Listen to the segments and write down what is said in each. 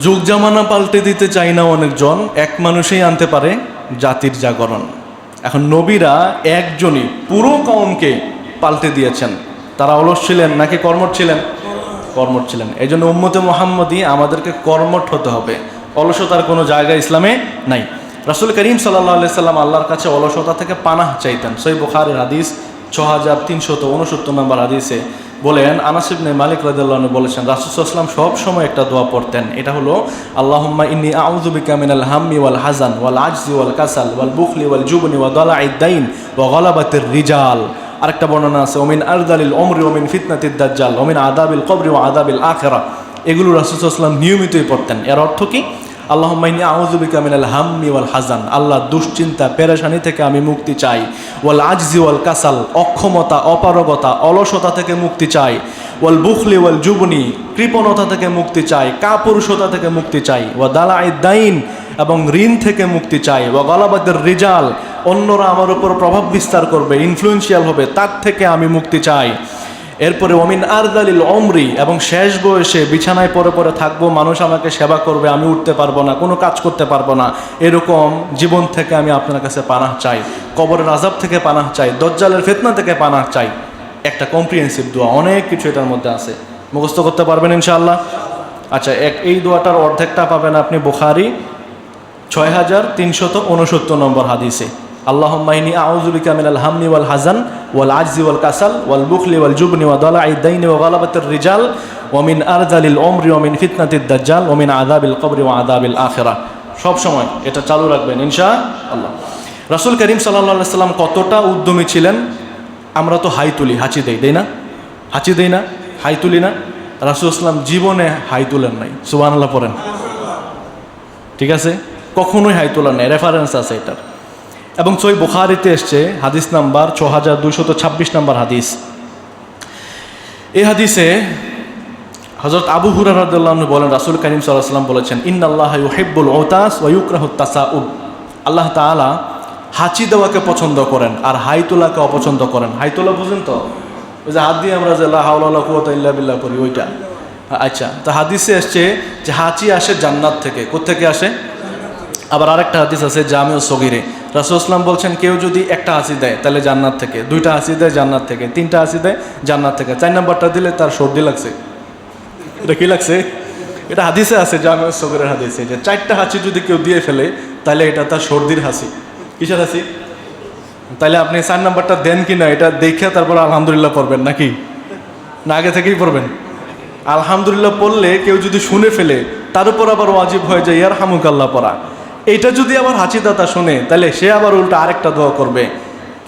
যুগ জামানা পাল্টে দিতে চাই না অনেকজন, এক মানুষেই আনতে পারে জাতির জাগরণ। এখন নবীরা একজনই, পুরো কমকে পাল্টে দিয়েছেন। তারা অলস ছিলেন নাকি কর্মঠ ছিলেন? কর্মঠ ছিলেন। এই জন্য উম্মতে মোহাম্মদী আমাদেরকে কর্মঠ হতে হবে। অলসতার কোনো জায়গা ইসলামে নাই। রাসুল করিম সাল্লাহ সাল্লাম আল্লাহর কাছে অলসতা থেকে পানাহ চাইতেন। সই বুখারের হাদিস ছ হাজার তিনশত উনসত্তর নম্বর হাদিসে বলেন আনাসিবনে মালিক রাদিল্লাহ বলেছেন রাসুসাল্লাম সব সময় একটা দোয়া পড়তেন। এটা হলো, আল্লাহুম্মা ইন্নি আউযুবিকা মিনাল হাম্মি ওয়াল হাজান ওয়াল আজজি ওয়াল কাসাল ওয়াল বুখলি ওয়াল জুবনি ওয়া দালাইদ দাইন ওয়া গলাবাতির রিজাল। আরেকটা বর্ণনা আছে, ওমিন আরদালিল ওমরি ওমিন ফিতনাতিদ দাজ্জাল, ওমিন আদাবিল কবরি ওয়া আদাবিল আখিরা। এগুলো রাসুসাল্লাম নিয়মিতই পড়তেন। এর অর্থ কি? আল্লাহ মাইনি আউজুবিকা মিনাল হাম্মি ওয়াল হাজান আল্লাহ দুশ্চিন্তা, পেরেশানি থেকে আমি মুক্তি চাই। ওয়াল আজজি ওয়াল কাসাল, অক্ষমতা, অপারগতা, অলসতা থেকে মুক্তি চাই। ওয়াল বুখলি ওয়াল জুবনি, কৃপণতা থেকে মুক্তি চাই, কাপুরুষতা থেকে মুক্তি চাই। ওয়া দালাই দাইন, এবং ঋণ থেকে মুক্তি চাই। ওয়া গলাবাদের রিজাল, অন্যরা আমার উপর প্রভাব বিস্তার করবে ইনফ্লুয়েন্সিয়াল হবে, তার থেকে আমি মুক্তি চাই। এরপরে অমিন আরদালিল অমরি এবং শেষ বয়সে বিছানায় পরে পরে থাকব, মানুষ আমাকে সেবা করবে, আমি উঠতে পারব না, কোনো কাজ করতে পারব না। এরকম জীবন থেকে আমি আপনার কাছে পানাহ চাই। কবরের আজাব থেকে পানাহ চাই, দজ্জালের ফেতনা থেকে পানাহ চাই। একটা কম্প্রিহেন্সিভ দোয়া, অনেক কিছু এটার মধ্যে আছে। মুখস্থ করতে পারবেন ইনশাআল্লাহ? আচ্ছা এক, এই দোয়াটার অর্ধেকটা পাবেন আপনি বুখারি ছয় হাজার তিনশত উনসত্তর নম্বর হাদিসে। আল্লাহ মাইনি আউজুবিকা মিনাল হামনি ওয়াল হাজান ওয়াল আজজি ওয়াল কাসাল, ওয়াল বুখলি ওয়াল জুবনি ওয়া দলা ইদাইনি ওয়া গালাবাতের রিজাল ওমিন আরজালিল ওমরি ওমিন ফিতনাতিদ দাজ্জাল ওমিন আদাবিল কবরি ওয়া আদাবিল আখেরা। সব সময় এটা চালু রাখবেন ইনশা আল্লাহ রাসুল করিম সাল্লাহ সাল্লাম কতটা উদ্যমী ছিলেন? আমরা তো হাই তুলি হাঁচি দেই দেই না? হাঁচি দেই না? হাই তুলি না? রাসুল ইসলাম জীবনে হাই তুলেন নাই সুবান আল্লাহ পড়েন। ঠিক আছে? কখনোই হাই তোলা নেই রেফারেন্স আছে এটার। এবং সই বুখারিতে এসছে, হাদিস নাম্বার ছ হাজার দুইশত ছাব্বিশ নাম্বার হাদিস। এই হাদিসে হজরত আবু হুরারদুল্লাহ বলেন, রাসুল করিম সাল্লাহ সাল্লাম বলেছেন, ইন্নাল্লাহ ইউহিব্বুল ওতাস ওয়ুকরাহ তাসাউব আল্লাহ তাআলা হাঁচি দেওয়াকে পছন্দ করেন আর হাই তোলাকে অপছন্দ করেন। হাই তোলা বুঝেন তো? ওই যে হাত দিয়ে আমরা যে লা হাওলা কুয়াতা ইল্লা বিল্লাহ করি, ওইটা। আচ্ছা তা হাদিসে এসছে যে হাঁচি আসে জান্নাত থেকে। কোত্থেকে আসে? আবার আরেকটা হাদিস আছে জামিও সগিরে। রাসুল ইসলাম বলছেন, কেউ যদি একটা হাসি দেয়, তাহলে জান্নাত থেকে। দুইটা হাসি দেয়, জান্নাত থেকে। তিনটা হাসি দেয়, জান্নাত থেকে। চার নাম্বারটা দিলে তার সর্দি লাগছে। এটা কি লাগছে? এটা হাদিসে আছে জামিও সগিরের হাদিসে, যে চারটা হাসি যদি কেউ দিয়ে ফেলে, তাহলে এটা তার সর্দির হাসি কিসের হাসি? তাহলে আপনি চার নাম্বারটা দেন কি না এটা দেখে তারপর আলহামদুলিল্লাহ পড়বেন নাকি? না, আগে থেকেই পড়বেন। আলহামদুলিল্লাহ পড়লে কেউ যদি শুনে ফেলে, তার উপর আবার ওয়াজিব হয়ে যায় ইয়ার হামুকাল্লাহ পড়া। এইটা যদি আবার হাঁচিদাতা শুনে তাহলে সে আবার উল্টা আরেকটা দোয়া করবে।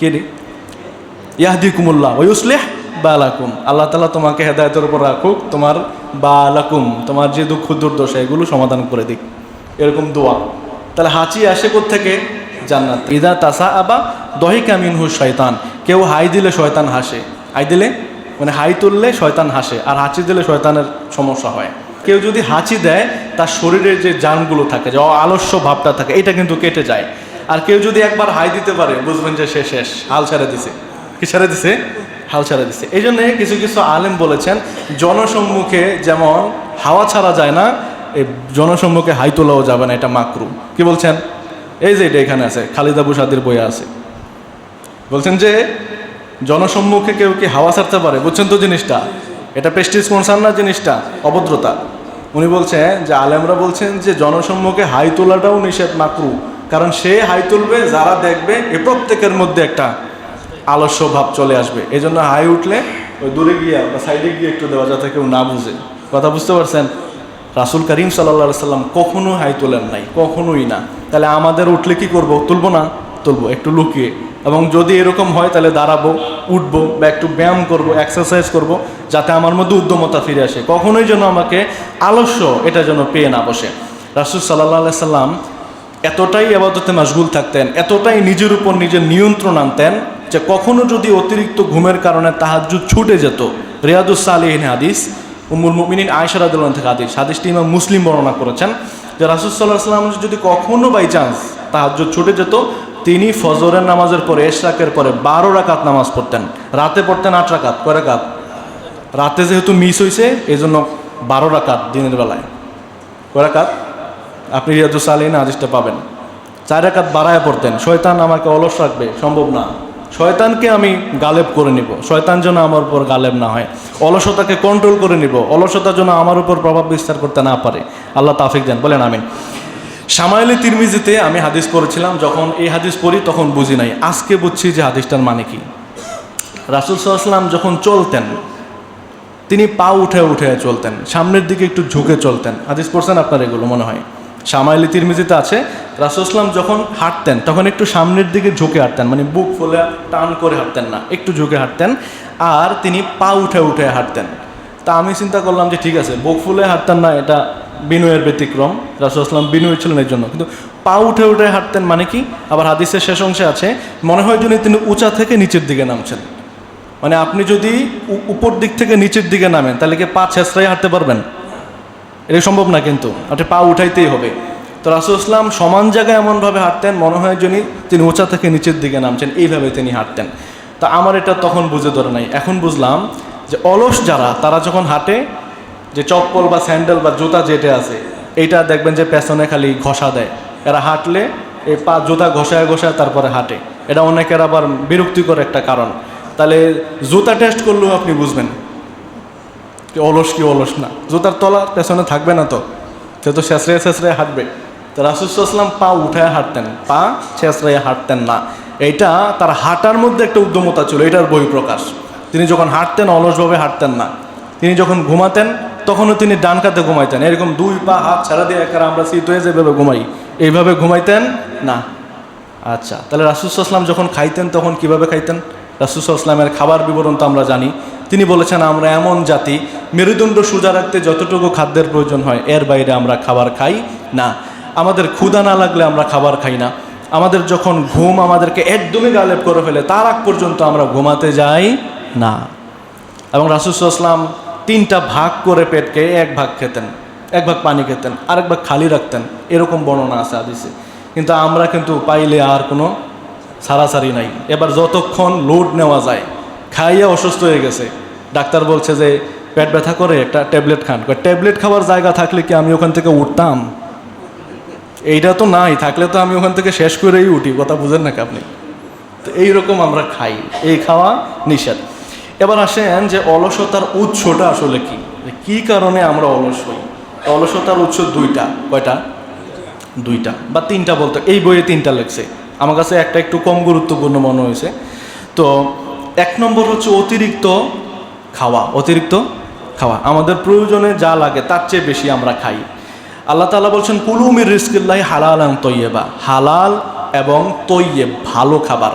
কে রে? ইয়াহদি কুমুল্লাহ ওয়ুসলেহ বালাকুম। আল্লাহ তালা তোমাকে হেদায়তের উপর রাখুক, তোমার বালাকুম, তোমার যে দুঃখ দুর্দশা, এগুলো সমাধান করে দিক। এরকম দোয়া। তাহলে হাঁচি আসে থেকে জান্নাত। ইদা তাসা আবা দহিকা মিনহু শয়তান। কেউ হাই দিলে শয়তান হাসে। হাই দিলে? মানে হাই তুললে শয়তান হাসে। আর হাঁচি দিলে শয়তানের সমস্যা হয়। কেউ যদি হাঁচি দেয়, তার শরীরের যে জানগুলো থাকে, যে আলস্য ভাবটা থাকে, এটা কিন্তু কেটে যায়। আর কেউ যদি একবার হাই দিতে পারে, বুঝবেন যে সে শেষ। হাল ছেড়ে দিছে। কি ছেড়ে দিছে? হাল ছেড়ে দিছে। এই জন্যে কিছু কিছু আলেম বলেছেন, জনসম্মুখে যেমন হাওয়া ছাড়া যায় না এই জনসম্মুখে হাই তোলাও যাবে না, এটা মাকরু। কি বলছেন? এই যে এটা এখানে আছে, খালিদা বুসাদির বইয়ে আছে। বলছেন যে, জনসম্মুখে কেউ কি হাওয়া ছাড়তে পারে? বুঝছেন তো জিনিসটা? এটা প্রেস্টিজ কনসার্ন না জিনিসটা? অভদ্রতা। উনি বলছেন যে, আলেমরা বলছেন যে, জনসম্মুখে হাই তোলাটাও নিষেধ মাকরু। কারণ সে হাই তুলবে, যারা দেখবে, এ প্রত্যেকের মধ্যে একটা আলস্য ভাব চলে আসবে। এই জন্য হাই উঠলে ওই দূরে গিয়ে বা সাইডে গিয়ে একটু দেওয়া যাতে কেউ না বুঝে। কথা বুঝতে পারছেন? রাসুল করিম সাল্লা সাল্লাম কখনো হাই তোলেন নাই, কখনোই না। তাহলে আমাদের উঠলে কি করব? তুলবো না? তুলবো, একটু লুকিয়ে। এবং যদি এরকম হয়, তাহলে দাঁড়াবো, উঠবো বা একটু ব্যায়াম করব এক্সারসাইজ করব, যাতে আমার মধ্যে উদ্যমতা ফিরে আসে। কখনোই যেন আমাকে আলস্য এটা যেন পেয়ে না বসে। রাসুল সাল্লাহ সাল্লাম এতটাই আবাদতে মশগুল থাকতেন, এতটাই নিজের উপর নিজের নিয়ন্ত্রণ আনতেন, যে কখনো যদি অতিরিক্ত ঘুমের কারণে তাহাজুদ ছুটে যেত। রিয়াদুস আলিহিন হাদিস উমুল মুমিনিন আয়সারাদুল্লাহ থেকে হাদিস। হাদিসটি ইমাম মুসলিম বর্ণনা করেছেন যে রাসুল সাল্লাহ সাল্লাম যদি কখনো বাই চান্স তাহাজুদ ছুটে যেত, তিনি ফজরের নামাজের পরে, এশরাকের পরে বারো রাকাত নামাজ পড়তেন। রাতে পড়তেন আট রাকাত। কয় রাকাত? রাতে যেহেতু মিস হয়েছে এই জন্য বারো রাকাত দিনের বেলায়। কয় রাকাত? আপনি রিয়াজু সালিন হাদিসটা পাবেন। চার রাকাত বাড়ায় পড়তেন। শয়তান আমাকে অলস রাখবে, সম্ভব না। শয়তানকে আমি গালেব করে নিব। শয়তান যেন আমার উপর গালেব না হয়। অলসতাকে কন্ট্রোল করে নিব। অলসতা যেন আমার উপর প্রভাব বিস্তার করতে না পারে। আল্লাহ তাফিক দেন। বলেন, আমিন। সামাইলি তিরমিজিতে আমি হাদিস পড়েছিলাম। যখন এই হাদিস পড়ি, তখন বুঝি নাই। আজকে বুঝছি যে হাদিসটার মানে কি। রাসুল সাল্লাম যখন চলতেন, তিনি পা উঠে উঠে চলতেন। সামনের দিকে একটু ঝুঁকে চলতেন। হাদিস পড়ছেন আপনার এগুলো, মনে হয়? সামাইলি তিরমিজিতে আছে। রাসুলাম যখন হাঁটতেন, তখন একটু সামনের দিকে ঝুঁকে হাঁটতেন মানে বুক ফুলে টান করে হাঁটতেন না, একটু ঝুঁকে হাঁটতেন। আর তিনি পা উঠে উঠে হাঁটতেন। তা আমি চিন্তা করলাম যে ঠিক আছে, বুক ফুলে হাঁটতেন না, এটা বিনয়ের ব্যতিক্রম। রাসুলাম বিনয় ছিলেন এর জন্য। কিন্তু পা উঠে উঠে হাঁটতেন মানে কি? আবার হাদিসের শেষ অংশে আছে, মনে হয় যেন তিনি উঁচা থেকে নিচের দিকে নামছেন। মানে আপনি যদি উপর দিক থেকে নিচের দিকে নামেন, তাহলে কি পা ছেঁচড়াই হাঁটতে পারবেন? এটা সম্ভব না কিন্তু, আপনি পা উঠাইতেই হবে। তো রাসুল ইসলাম সমান জায়গায় এমনভাবে হাঁটতেন, মনে হয় যিনি তিনি উঁচা থেকে নিচের দিকে নামছেন, এইভাবে তিনি হাঁটতেন। তা আমার এটা তখন বুঝে ধরে নাই। এখন বুঝলাম যে অলস যারা, তারা যখন হাঁটে, যে চপ্পল বা স্যান্ডেল বা জুতা যেটা আছে, এইটা দেখবেন যে পেছনে খালি ঘষা দেয়। এরা হাঁটলে এই পা জুতা ঘষায় ঘষায় তারপরে হাঁটে। এটা অনেকের আবার বিরক্তিকর একটা কারণ। তাহলে জুতা টেস্ট করলেও আপনি বুঝবেন। কি অলস কি অলস না। জুতার তলার পেছনে থাকবে না তো। সে তো শেষরে শেষরে হাঁটবে। তো রাসুসাল্লাম পা উঠায় হাঁটতেন, পা শেষরে হাঁটতেন না। এইটা তার হাঁটার মধ্যে একটা উদ্যমতা ছিল, এটার বহিঃপ্রকাশ। তিনি যখন হাঁটতেন, অলসভাবে হাঁটতেন না। তিনি যখন ঘুমাতেন, তখনও তিনি ডান কাতে ঘুমাইতেন। এরকম দুই পা হাত ছাড়া দিয়ে একার আমরা শীত হয়ে যেভাবে ঘুমাই, এইভাবে ঘুমাইতেন না। আচ্ছা তাহলে রাসুসাল্লাম যখন খাইতেন, তখন কীভাবে খাইতেন? রাসুসাল্লামের খাবার বিবরণ তো আমরা জানি। তিনি বলেছেন, আমরা এমন জাতি, মেরুদণ্ড সোজা রাখতে যতটুকু খাদ্যের প্রয়োজন হয়, এর বাইরে আমরা খাবার খাই না। আমাদের ক্ষুধা না লাগলে আমরা খাবার খাই না। আমাদের যখন ঘুম আমাদেরকে একদমই গালেব করে ফেলে, তার আগ পর্যন্ত আমরা ঘুমাতে যাই না। এবং রাসুসাল্লাম তিনটা ভাগ করে পেটকে এক ভাগ খেতেন, এক ভাগ পানি খেতেন, আরেক ভাগ খালি রাখতেন। এরকম বর্ণনা আছে আদিসে কিন্তু আমরা কিন্তু পাইলে আর কোনো সারাসারি নাই। এবার যতক্ষণ লোড নেওয়া যায় খাইয়ে অসুস্থ হয়ে গেছে। ডাক্তার বলছে যে, পেট ব্যথা করে, একটা ট্যাবলেট খান। ট্যাবলেট খাওয়ার জায়গা থাকলে কি আমি ওখান থেকে উঠতাম? এইটা তো নাই, থাকলে তো আমি ওখান থেকে শেষ করেই উঠি, কথা বুঝেন নাকি আপনি? তো এইরকম আমরা খাই, এই খাওয়া নিষেধ। এবার আসেন যে, অলসতার উৎসটা আসলে কি? কি কারণে আমরা অলস হই? অলসতার উৎস দুইটা, কয়টা? দুইটা, বা তিনটা বলতো, এই বইয়ে তিনটা লেখছে। আমার কাছে একটা একটু কম গুরুত্বপূর্ণ মনে হয়েছে। তো এক নম্বর হচ্ছে অতিরিক্ত খাওয়া অতিরিক্ত খাওয়া। আমাদের প্রয়োজনে যা লাগে তার চেয়ে বেশি আমরা খাই। আল্লাহ তাআলা বলছেন কুলুমির রিস্কিল্লাহ হালাল তৈয়েবা। হালাল এবং তৈয়ে ভালো খাবার।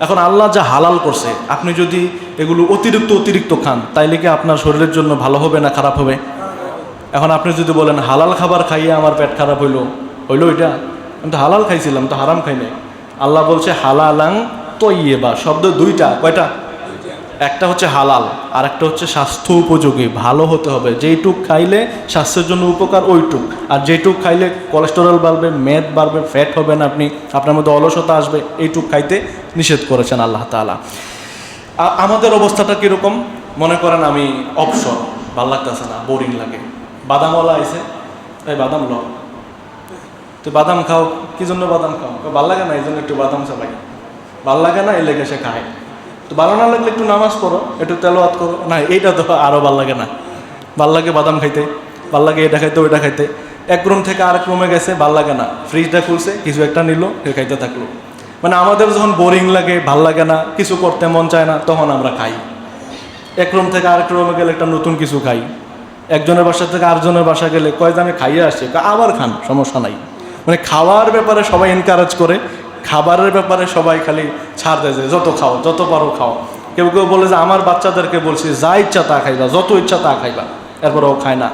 এখন আল্লাহ যা হালাল করছে, আপনি যদি এগুলো অতিরিক্ত অতিরিক্ত খান, তাইলে কি আপনার শরীরের জন্য ভালো হবে না খারাপ হবে? এখন আপনি যদি বলেন, হালাল খাবার খাইয়ে আমার পেট খারাপ হইল। হইল এটা? আমি তো হালাল খাইছিলাম, তো হারাম খাই নাই। আল্লাহ বলছে হালালাং তৈয়ে বা শব্দ দুইটা, কয়টা? একটা হচ্ছে হালাল আর একটা হচ্ছে স্বাস্থ্য উপযোগী, ভালো হতে হবে। যেইটুক খাইলে স্বাস্থ্যের জন্য উপকার, ওইটুক। আর যেইটুক খাইলে কোলেস্টেরল বাড়বে মেদ বাড়বে ফ্যাট হবে না আপনি, আপনার মধ্যে অলসতা আসবে, এইটুক খাইতে নিষেধ করেছেন আল্লাহ তাআলা। আ- আমাদের অবস্থাটা কীরকম? মনে করেন আমি অপসর ভালো লাগতেছে না বোরিং লাগে। বাদামওয়ালা আইছে? এই বাদাম ল তো বাদাম খাও, কি জন্য বাদাম খাও? ভালো লাগে না, এই জন্য একটু বাদাম চাপাই ভালো লাগে না, এই লেগে সে খায়। তো ভালো না লাগলে একটু নামাজ পড়ো, একটু তেলোয়াত করো। না, এইটা তো আরও ভালো লাগে না। ভালো লাগে বাদাম খাইতে, ভালো লাগে এটা খাইতে, ওইটা খাইতে। এক রুম থেকে আরেক রুমে গেছে, ভালো লাগে না। ফ্রিজটা খুলছে, কিছু একটা নিল, সে খাইতে থাকল। মানে আমাদের যখন বোরিং লাগে, ভালো লাগে না, কিছু করতে মন চায় না, তখন আমরা খাই। এক রুম থেকে আরেক রুমে গেলে একটা নতুন কিছু খাই। একজনের বাসা থেকে আরেকজনের বাসা গেলে কয় যে আমি খাইয়ে আসছি আবার খান, সমস্যা নাই। মানে খাওয়ার ব্যাপারে সবাই এনকারেজ করে খাবারের ব্যাপারে সবাই খালি ছাড় দেয় যত খাও, যত পারো খাও। কেউ কেউ বলে যে, আমার বাচ্চাদেরকে বলছি, যা ইচ্ছা তা খাইবা, যত ইচ্ছা তা খাইবা। এরপর ও খায় না।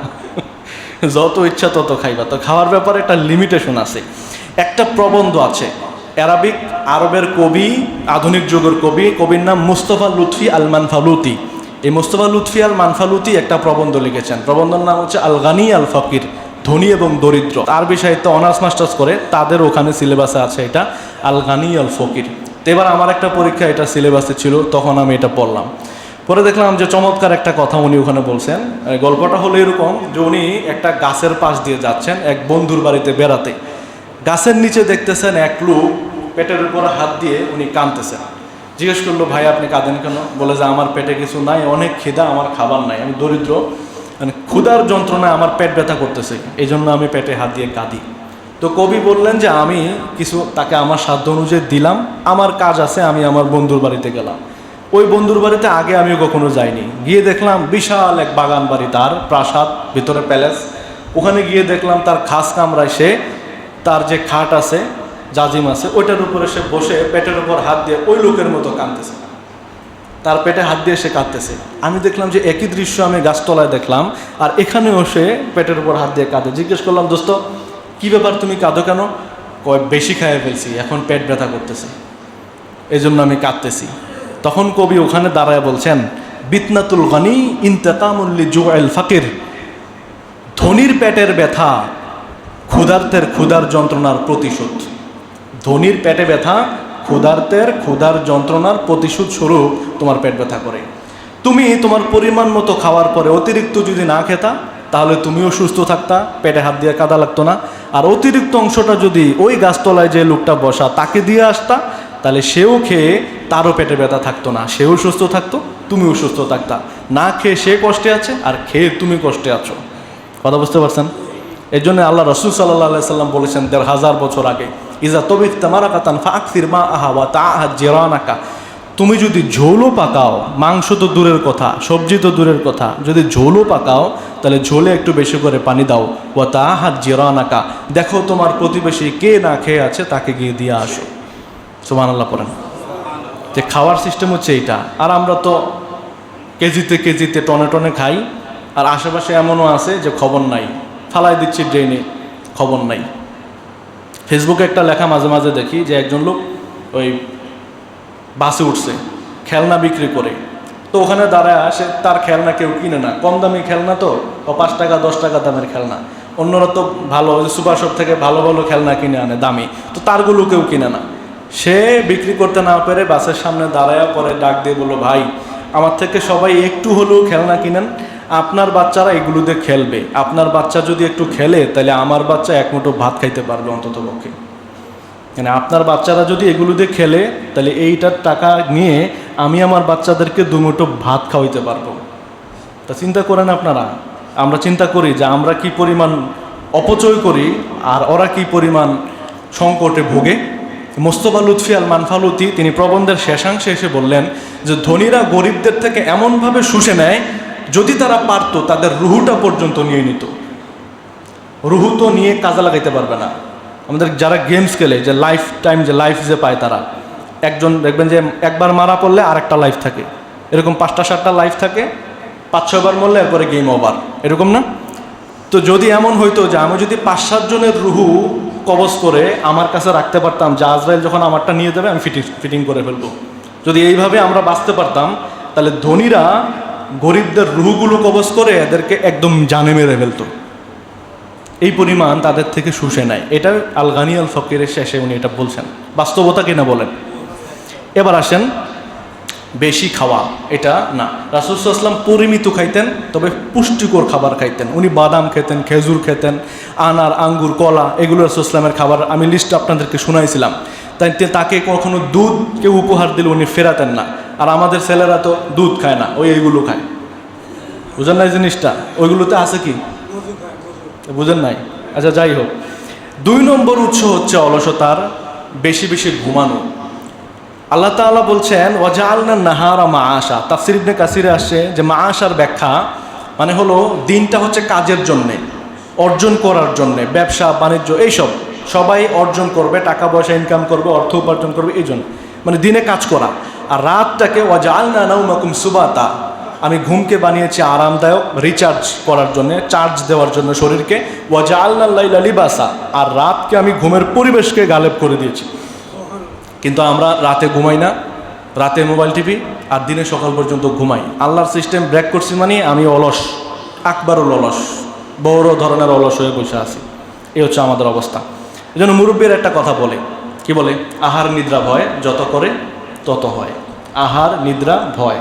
যত ইচ্ছা তত খাইবা। তো খাওয়ার ব্যাপারে একটা লিমিটেশন আছে। একটা প্রবন্ধ আছে অ্যারাবিক আরবের কবি, আধুনিক যুগের কবি, কবির নাম মুস্তফা লুৎফি আল মানফালুতি এই মুস্তফা লুৎফি আল মানফালুতি একটা প্রবন্ধ লিখেছেন। প্রবন্ধের নাম হচ্ছে আল গানি আল ফকির ধনী এবং দরিদ্র। আরবি সাহিত্য অনার্স মাস্টার্স করে, তাদের ওখানে সিলেবাসে আছে এটা আল গানি আল ফকির এবার আমার একটা পরীক্ষা, এটা সিলেবাসে ছিল, তখন আমি এটা পড়লাম। পরে দেখলাম যে চমৎকার একটা কথা উনি ওখানে বলছেন। গল্পটা হলো এরকম যে উনি একটা গাছের পাশ দিয়ে যাচ্ছেন এক বন্ধুর বাড়িতে বেড়াতে। গাছের নিচে দেখতেছেন এক লোক পেটের উপরে হাত দিয়ে উনি কাঁদতেছেন। জিজ্ঞেস করল, ভাই, আপনি কাঁদেন কেন? বলে যে, আমার পেটে কিছু নাই, অনেক খিদা, আমার খাবার নাই, আমি দরিদ্র। মানে ক্ষুধার যন্ত্রণায় আমার পেট ব্যথা করতেছে এই জন্য আমি পেটে হাত দিয়ে কাঁদি। তো কবি বললেন যে, আমি কিছু, তাকে আমার সাধ্য অনুযায়ী দিলাম, আমার কাজ আছে, আমি আমার বন্ধুর বাড়িতে গেলাম। ওই বন্ধুর বাড়িতে আগে আমি কখনো যাইনি। গিয়ে দেখলাম বিশাল এক বাগান বাড়ি তার, প্রাসাদ, ভিতরে প্যালেস। ওখানে গিয়ে দেখলাম তার খাস কামরায় সে, তার যে খাট আছে, জাজিম আছে, ওইটার উপরে সে বসে পেটের উপর হাত দিয়ে ওই লোকের মতো কাঁদতেছে। তার পেটে হাত দিয়ে সে কাঁদতেছে। আমি দেখলাম যে একই দৃশ্য আমি গাছতলায় দেখলাম, আর এখানেও সে পেটের উপর হাত দিয়ে কাঁদে। জিজ্ঞেস করলাম, দোস্ত, কী ব্যাপার তুমি কাঁদো কেন? কয়, বেশি খাইয়ে ফেলছি, এখন পেট ব্যথা করতেছে। এই জন্য আমি কাঁদতেছি। তখন কবি ওখানে দাঁড়ায় বলছেন, বিতনাতুল গনি ইন্তেকামুল্লি জুয়াইল ফাকির। ধনির পেটের ব্যথা ক্ষুধার্তের ক্ষুধার যন্ত্রণার প্রতিশোধ। ধনির পেটে ব্যথা ক্ষুধার্তের ক্ষুধার যন্ত্রণার প্রতিশোধ স্বরূপ তোমার পেট ব্যথা করে। তুমি তোমার পরিমাণ মতো খাওয়ার পরে অতিরিক্ত যদি না খেতা, তাহলে তুমিও সুস্থ থাকতা, পেটে হাত দিয়ে কাদা লাগতো না। আর অতিরিক্ত অংশটা যদি ওই গাছতলায় যে লোকটা বসা তাকে দিয়ে আসতা, তাহলে সেও খেয়ে তারও পেটে ব্যথা থাকতো না। সেও সুস্থ থাকতো, তুমিও সুস্থ থাকতা। না খেয়ে সে কষ্টে আছে, আর খেয়ে তুমি কষ্টে আছো। কথা বুঝতে পারছেন? এর জন্য আল্লাহ রসুল সাল্লাহ সাল্লাম বলেছেন, দেড় হাজার বছর আগে ইজা তবিক তামারা মা তা আহা জেরানাকা। তুমি যদি ঝোলও পাকাও, মাংস তো দূরের কথা, সবজি তো দূরের কথা, যদি ঝোলও পাকাও, তাহলে ঝোলে একটু বেশি করে পানি দাও। ও তা হাত জেরানাকা। দেখো তোমার প্রতিবেশী কে না খেয়ে আছে, তাকে গিয়ে দিয়ে আসো। সুমান আল্লাহ পড়েন। যে খাওয়ার সিস্টেম হচ্ছে এইটা। আর আমরা তো কেজিতে কেজিতে টনে টনে খাই, আর আশেপাশে এমনও আছে যে খবর নাই। ফালাই দিচ্ছি ড্রেনে, খবর নাই। ফেসবুকে একটা লেখা মাঝে মাঝে দেখি যে একজন লোক ওই বাসে উঠছে, খেলনা বিক্রি করে। তো ওখানে দাঁড়ায় আসে, তার খেলনা কেউ কিনে না। কম দামি খেলনা তো, ও পাঁচ টাকা, দশ টাকা দামের খেলনা। অন্যরা তো ভালো সুপার শপ থেকে ভালো ভালো খেলনা কিনে আনে, দামি। তো তারগুলো কেউ কিনে না। সে বিক্রি করতে না পেরে বাসের সামনে দাঁড়ায় পরে ডাক দিয়ে বলল, ভাই, আমার থেকে সবাই একটু হলেও খেলনা কিনেন আপনার বাচ্চারা এগুলোতে খেলবে। আপনার বাচ্চা যদি একটু খেলে, তাহলে আমার বাচ্চা এক মুঠো ভাত খাইতে পারবে অন্তত পক্ষে। মানে আপনার বাচ্চারা যদি এগুলোতে খেলে, তাহলে এইটার টাকা নিয়ে আমি আমার বাচ্চাদেরকে দুমুঠো ভাত খাওয়াইতে পারব। তা চিন্তা করেন আপনারা। আমরা চিন্তা করি যে আমরা কি পরিমাণ অপচয় করি আর ওরা কি পরিমাণ সংকটে ভোগে। মোস্তফা লুৎফি আল মানফালুতি তিনি প্রবন্ধের শেষাংশে এসে বললেন যে, ধনীরা গরিবদের থেকে এমনভাবে শুষে নেয় যদি তারা পারতো, তাদের রুহুটা পর্যন্ত নিয়ে নিত। রুহু তো নিয়ে কাজে লাগাইতে পারবে না। আমাদের যারা গেমস খেলে, যে লাইফ টাইম, যে লাইফ যে পায় তারা, একজন দেখবেন যে একবার মারা পড়লে আরেকটা লাইফ থাকে। এরকম পাঁচটা, সাতটা লাইফ থাকে, পাঁচ ছয়বার মরলে এরপরে গেম ওভার। এরকম না? তো যদি এমন হইতো যে আমি যদি পাঁচ সাতজনের রুহু কবজ করে আমার কাছে রাখতে পারতাম, যে আজরাইল যখন আমারটা নিয়ে যাবে, আমি ফিটিং ফিটিং করে ফেলব। যদি এইভাবে আমরা বাঁচতে পারতাম, তাহলে ধনীরা গরিবদের রুহগুলো কবজ করে এদেরকে একদম জানে মেরে ফেলতো। এই পরিমাণ তাদের থেকে শুষে নেয়। এটা আল গানি আল ফকিরের শেষে উনি এটা বলছেন। বাস্তবতা কিনা বলেন? এবার আসেন, বেশি খাওয়া, এটা না। রাসুলসাল্লাম পরিমিত খাইতেন, তবে পুষ্টিকর খাবার খাইতেন। উনি বাদাম খেতেন, খেজুর খেতেন, আনার, আঙ্গুর, কলা, এগুলো রাসুলসলামের খাবার। আমি লিস্ট আপনাদেরকে শুনাইছিলাম। তাই তাকে কখনো দুধ কেউ উপহার দিলে উনি ফেরাতেন না। আর আমাদের ছেলেরা তো দুধ খায় না, ওই এইগুলো খায়। বুঝেন না এই জিনিসটা? ওইগুলোতে আছে কি? বুঝেন নাই? আচ্ছা যাই হোক। দুই নম্বর উৎস হচ্ছে অলসতার, বেশি বেশি ঘুমানো। আল্লাহ তাআলা বলছেন ওয়াজালনা নাহারা মা আশা তাফসির ইবনে কাসিরে আসছে যে মা আশার ব্যাখ্যা মানে হলো দিনটা হচ্ছে কাজের জন্যে, অর্জন করার জন্যে, ব্যবসা, বাণিজ্য, এইসব। সবাই অর্জন করবে, টাকা পয়সা ইনকাম করবে, অর্থ উপার্জন করবে, এই জন্য। মানে দিনে কাজ করা। আর রাতটাকে ওয়াজালনা নাউমাকুম সুবাতা। আমি ঘুমকে বানিয়েছি আরামদায়ক রিচার্জ করার জন্য চার্জ দেওয়ার জন্য শরীরকে। ওয়াজালনা লাইলা লিবাসা। আর রাতকে আমি ঘুমের পরিবেশকে গালেব করে দিয়েছি। কিন্তু আমরা রাতে ঘুমাই না। রাতে মোবাইল টিভি, আর দিনে সকাল পর্যন্ত ঘুমাই। আল্লাহর সিস্টেম ব্রেক করছি মানে আমি অলস, আকবারুল অলস, বড় ধরনের অলস হয়ে বসে আছি। এই হচ্ছে আমাদের অবস্থা। এই জন্য মুরব্বীর একটা কথা বলে। কি বলে? আহার নিদ্রা ভয়, যত করে তত হয়। আহার, নিদ্রা, ভয়।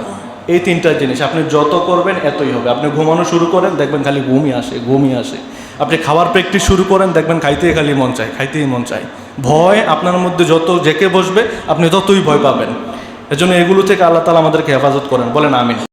এই তিনটা জিনিস আপনি যত করবেন এতই হবে। আপনি ঘুমানো শুরু করেন, দেখবেন খালি ঘুমই আসে ঘুমই আসে। আপনি খাওয়ার প্র্যাকটিস শুরু করেন, দেখবেন খাইতেই খালি মন চায়, খাইতেই মন চায়। ভয় আপনার মধ্যে যত জেকে বসবে, আপনি ততই ভয় পাবেন। এজন্য এগুলো থেকে আল্লাহ তালা আমাদেরকে হেফাজত করেন। বলেন, আমিন।